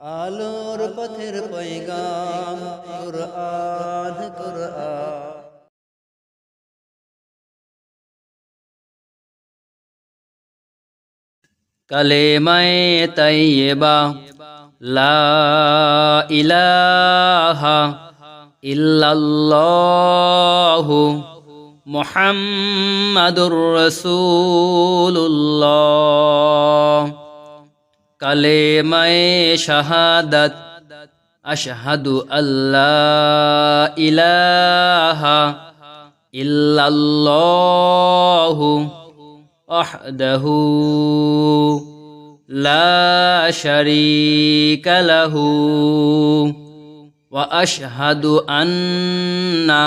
আলোর পথের পৈগাম কুরআন কুরআন। কালেমায়ে তাইয়্যিবা লা ইলাহা ইল্লাল্লাহু মুহাম্মাদুর রাসূলুল্লাহ। কলে কালেমায়ে শাহাদাত, আশহাদু আল্লাহ ইলাহা ইল্লাল্লাহু আহদাহু লা শারীকা লাহু ওয়া আশহাদু আন্না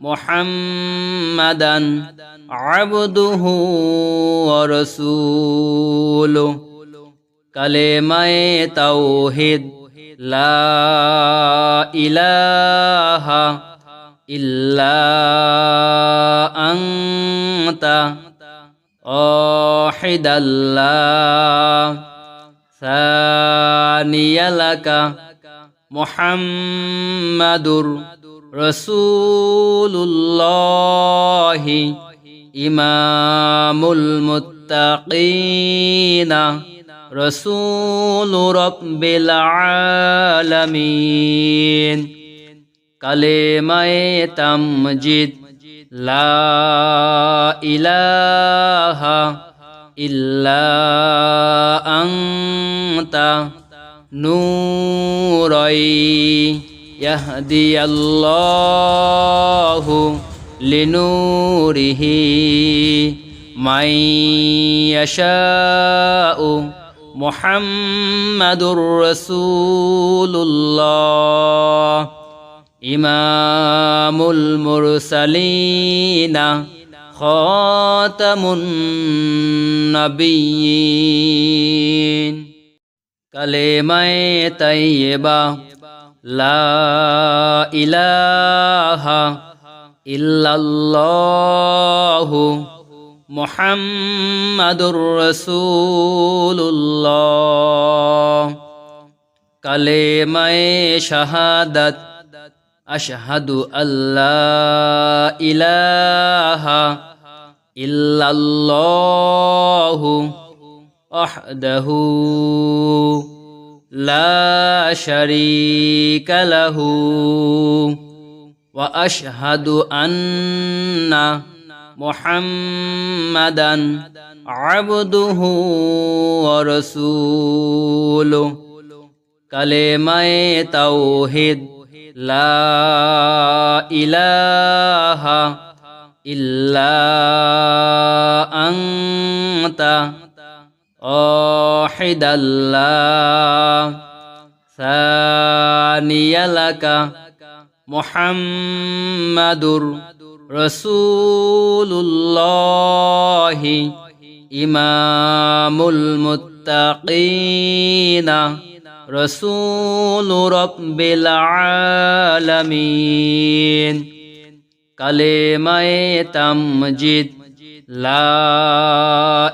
মুহাম্মাদান আবদুহু ওয়া রাসূলুহু। لا اله الا انت واحدا لا ثاني لك محمد رسول الله إمام রসুল রব্বিল আলামিন। কালেমায়ে তামজিদ লা ইলাহা ইল্লা আনতা নূরাই। ইয়াহদি আল্লাহু লিনূরিহি মাই মোহাম্মদুর রসুল্লাহ ইমামুল মুরসালিনা খতামুন নবীন। কালেমায়ে তাইয়েবা লা ইলাহা ইল্লাল্লাহু إله إلا الله محمد رسول الله كلمة شهادة أشهد أن لا إله إلا الله وحده মোহাম্মদান আবদুহু রসুলু। কালেমায়ে তাওহিদ লা ইলাহা ইল্লা আংতা অহিদাল্লাহ সানিয়ালাকা মোহাম্মাদুর রসুল্লাহি ইমামুল মুত্তাকিনা রসুল রব্বিল আলামিন কালেমায়ে তামজিদ লা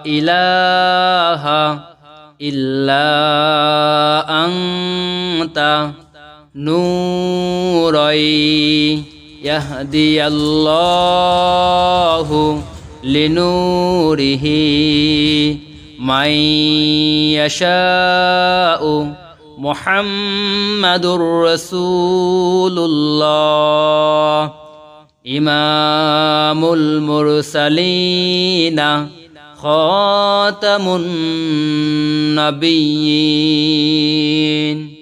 ইলাহা ইল্লা আংতা নূরাই العالمين كلمة تمجد لا إله إلا أنت نوري يهدي الله لنوره من يشاء محمد رسول الله إمام المرسلين خاتم النبيين